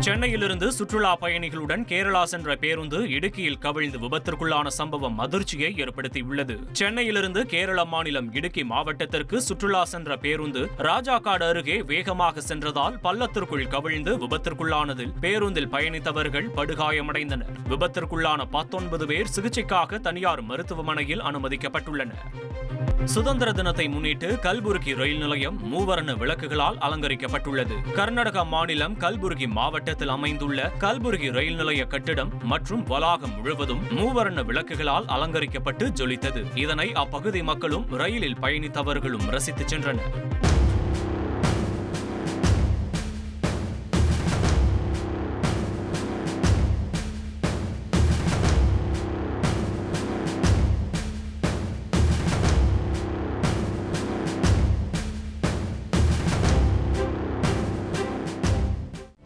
சென்னையிலிருந்து சுற்றுலா பயணிகளுடன் கேரளா சென்ற பேருந்து இடுக்கியில் கவிழ்ந்து விபத்திற்குள்ளான சம்பவம் அதிர்ச்சியை ஏற்படுத்தியுள்ளது. சென்னையிலிருந்து கேரள மாநிலம் இடுக்கி மாவட்டத்திற்கு சுற்றுலா சென்ற பேருந்து ராஜாக்காடு அருகே வேகமாக சென்றதால் பள்ளத்திற்குள் கவிழ்ந்து விபத்திற்குள்ளானதில் பேருந்தில் பயணித்தவர்கள் படுகாயமடைந்தனர். விபத்திற்குள்ளான பத்தொன்பது பேர் சிகிச்சைக்காக தனியார் மருத்துவமனையில் அனுமதிக்கப்பட்டுள்ளனர். சுதந்திர தினத்தை முன்னிட்டு கல்புர்கி ரயில் நிலையம் மூவர்ண விளக்குகளால் அலங்கரிக்கப்பட்டுள்ளது. கர்நாடக மாநிலம் கல்புர்கி மாவட்டத்தில் அமைந்துள்ள கல்புர்கி ரயில் நிலைய கட்டிடம் மற்றும் வளாகம் முழுவதும் மூவர்ண விளக்குகளால் அலங்கரிக்கப்பட்டு ஜொலித்தது. இதனை அப்பகுதி மக்களும் ரயிலில் பயணித்தவர்களும் ரசித்துச் சென்றனர்.